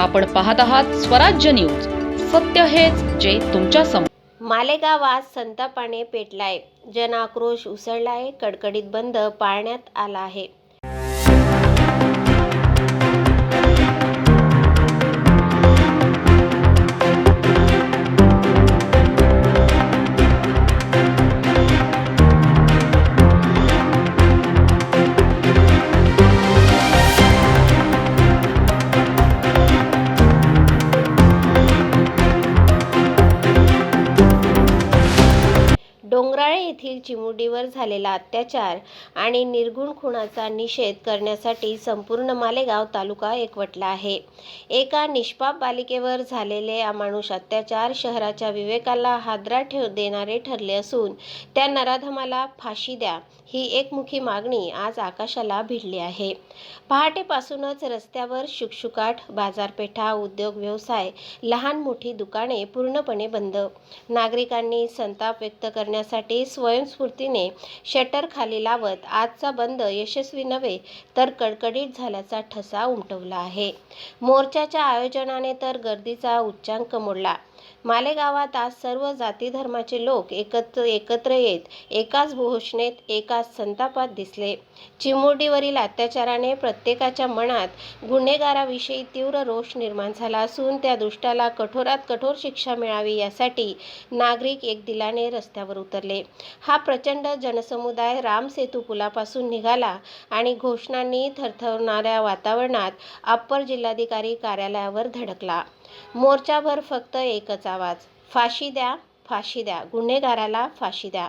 आपण पाहत आहात स्वराज्य न्यूज. सत्य हेच जे तुमच्यासमोर मालेगावात संतापाने पेटलाय. जनाक्रोश उसळलाय. कडकडीत बंद पाळण्यात आला आहे. डोंगराळे येथील चिमुडीवर झालेला अत्याचार आणि निर्गुण खुणाचा निषेध करण्यासाठी संपूर्ण मालेगाव तालुका एकवटला आहे. एका निष्पाप बालिकेवर झालेले अमानुष अत्याचार शहराच्या विवेकाला हादरा ठेव देणारे ठरले असून त्या नराधमाला फाशी द्या ही एकमुखी मागणी आज आकाशाला भिडली आहे. पहाटेपासूनच रस्त्यावर शुकशुकाट बाजारपेठा उद्योग व्यवसाय लहान मोठी दुकाने पूर्णपणे बंद. नागरिकांनी संताप व्यक्त करण्यासाठी स्वयंस्फूर्तीने शटर खाली लावत आजचा बंद यशस्वी नव्हे तर कडकडीत झाल्याचा ठसा उमटवला आहे. मोर्चाच्या आयोजनाने तर गर्दीचा उच्चांक मोडला. मालेगावात आज सर्व जाती धर्माचे लोक एकत्र एकत्र येत एकाच घोषणेत एकाच संतापात दिसले. चिमुरडीवरील अत्याचाराने प्रत्येकाच्या मनात गुन्हेगाराविषयी तीव्र रोष निर्माण झाला असून त्या दुष्टाला कठोरात कठोर शिक्षा मिळावी यासाठी नागरिक एक दिलाने रस्त्यावर उतरले. हा प्रचंड जनसमुदाय राम सेतू पुलापासून निघाला आणि घोषणांनी थरथरणाऱ्या वातावरणात अप्पर जिल्हाधिकारी कार्यालयावर धडकला. मोर्चाभर फक्त एकच आवाज फाशी द्या फाशी द्या. गुन्हेगाराला फाशी द्या.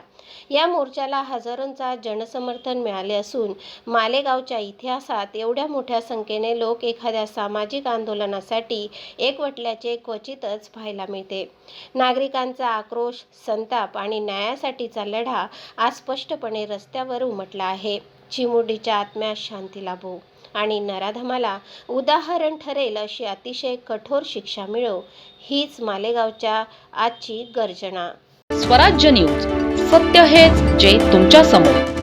या मोर्चाला हजारोंचा जनसमर्थन मिळाले असून मालेगावच्या इतिहासात एवढ्या मोठ्या संख्येने लोक एखाद्या सामाजिक आंदोलनासाठी एकवटल्याचे क्वचितच पाहायला मिळते. नागरिकांचा आक्रोश संताप आणि न्यायासाठीचा लढा आज स्पष्टपणे रस्त्यावर उमटला आहे. चिमुरडीच्या आत्म्यास शांती लाभो. आणि नराधमाला उदाहरण ठरेल अशी अतिशय कठोर शिक्षा मिळो हीच मालेगावच्या आजची गर्जना. स्वराज्य न्यूज. सत्य हेच जे तुमच्यासमोर.